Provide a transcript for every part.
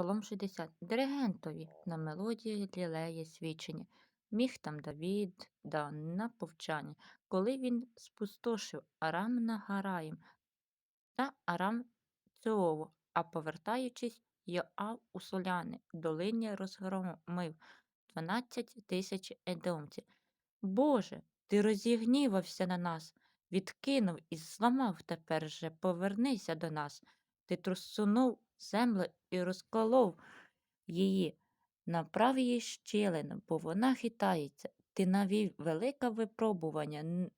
Псалом 60. Диригентові на мелодію лілеє свідчення. Міг там Давід да на повчання, коли він спустошив Арам Нагараїм та Арам Цеову, а повертаючись, Йоав у Соляни долині розгромив 12 тисяч едомців. Боже, ти розігнівався на нас, відкинув і зламав тепер же повернися до нас. Ти трусунув землю і розколов її, направ її щілину, бо вона хитається. Ти навів велике випробування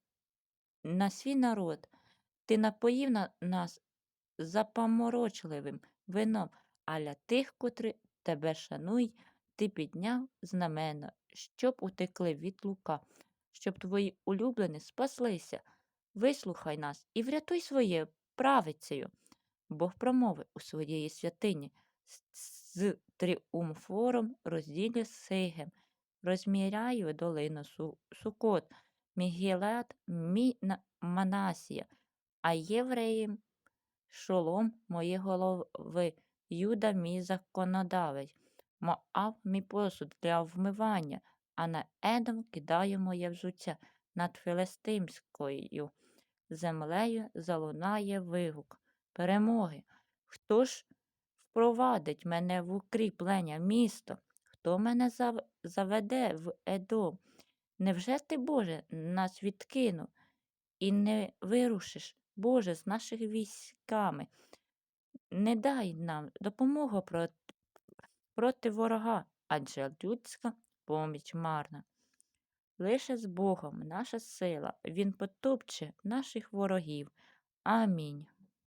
на свій народ. Ти напоїв на нас запаморочливим вином, а для тих, котрі тебе шанують, ти підняв знамена, щоб утекли від лука, щоб твої улюблені спаслися. Вислухай нас і врятуй своєю правицею. Бог промовив у своєї святині з- тріумфором розділі Сейгем, розміряю долину Су- Сукот, Мігілет, мій Манасія, а євреїм шолом мої голови, Юда мій законодавець, Моав мій посуд для вмивання, а на Едом кидаю моє взуття над Филистимською землею залунає вигук перемоги. Хто ж впровадить мене в укріплення місто? Хто мене зав- заведе в Едом? Невже ти, Боже, нас відкинув і не вирушиш, Боже, з наших військами? Не дай нам допомогу проти, проти ворога, адже людська поміч марна. Лише з Богом наша сила, Він потопче наших ворогів. Амінь.